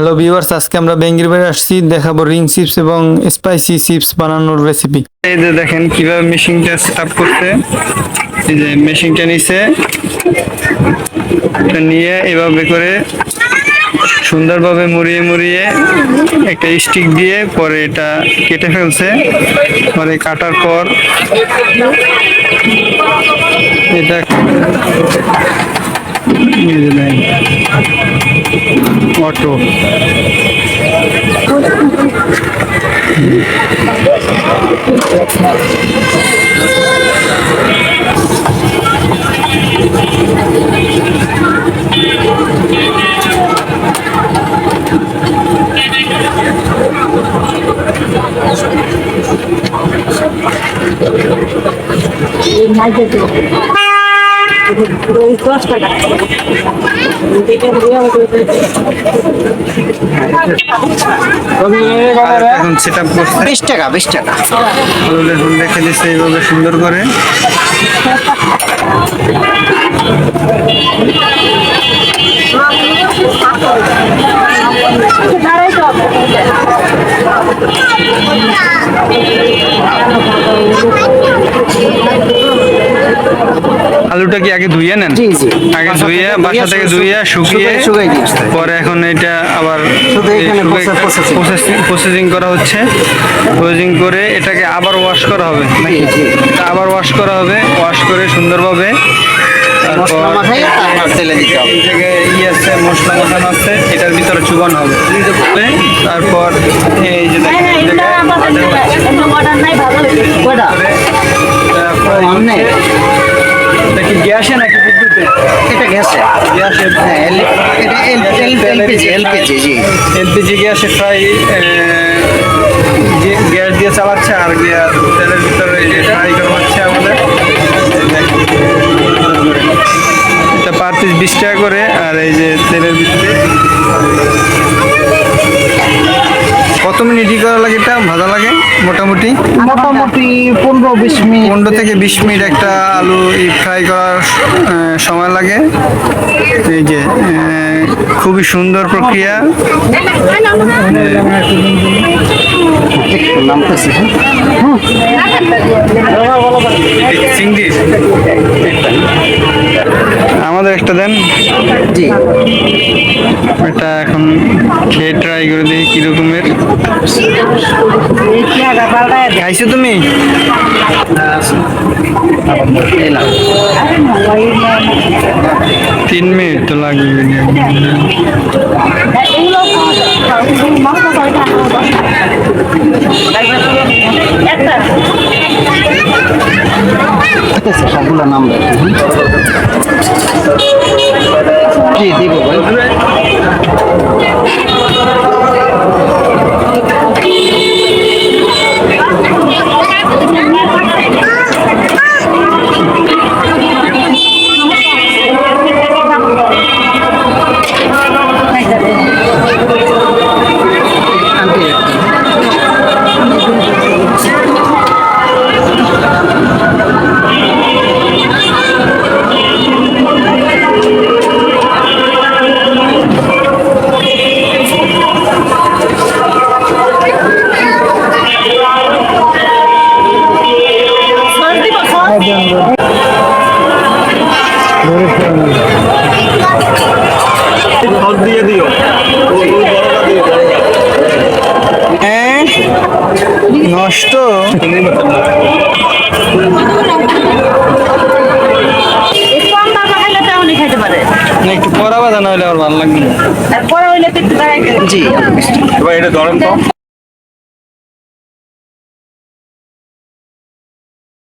Hello viewers আজকে আমরা বেঙ্গির বাড়ি আসছি, দেখাবো রিং চিপস এবং স্পাইসি চিপস বানানোর রেসিপি এই যে দেখেন কীভাবে মেশিনটা সেট করতে এই যে মেশিনটা নিচে নিয়ে এভাবে করে সুন্দরভাবে মুড়িয়ে মুড়িয়ে একটা স্টিক দিয়ে পরে এটা কেটে ফেলছে। পরে কাটার পর এটা এই যে দেখেন অটো দশ টাকা এখন সেট আপ করছে। বিশ টাকা বিশ টাকা। এখন রেখে এইভাবে সুন্দর করে। আলুটা কি আগে ধুইয়ে নেন জি, জি। আগে ধুইয়ে বাসা থেকে ধুইয়ে শুকিয়ে পরে এখন এটা আবার প্রসেসিং করা হচ্ছে প্রসেসিং করে এটাকে আবার ওয়াশ করা হবে আবার ওয়াশ করা হবে ওয়াশ করে সুন্দরভাবে তারপর মশলা মাখাই তারপর তেলে দিতে হবে ই আছে মশলা মাখানো আছে এটার ভিতরে চুবানো হবে হবে, তারপর এই যে দেখেন, এই জায়গায় ভাজা হচ্ছে। তারপর অন্যে এটা কি গ্যাসে নাকি বিদ্যুতে? এটা গ্যাসে। গ্যাসে হ্যাঁ এলপিজি এলপিজি জি। এলপিজি গ্যাসে প্রায় গ্যাস দিয়ে চালাচ্ছে আর গ্যাস তেলের ভিতরে ফ্রাই করা হচ্ছে আমাদের। এটা পার পিস বিশ টাকা করে আর এই যে তেলের ভিতরে করা লাগে এটা ভাজা লাগে মোটামুটি। মোটামুটি পনেরো বিশ মিনিট। পনেরো থেকে বিশ মিনিট একটা আলু ফ্রাই করার সময় লাগে। এই যে খুবই সুন্দর প্রক্রিয়া। হ্যাঁ চিংড়ি। আমাদের একটা দেন। জি। এটা এখন খেয়ে ট্রাই করে দেখি কি রকমের। খাইছো তুমি? তিন মিনিট তো লাগবে। সবগুলো নাম হুম? জি দিব। নষ্ট না একটু পরা বাঁধা না হলে আমার ভালো লাগবে না। জি। এবার এটা ধরেন তো।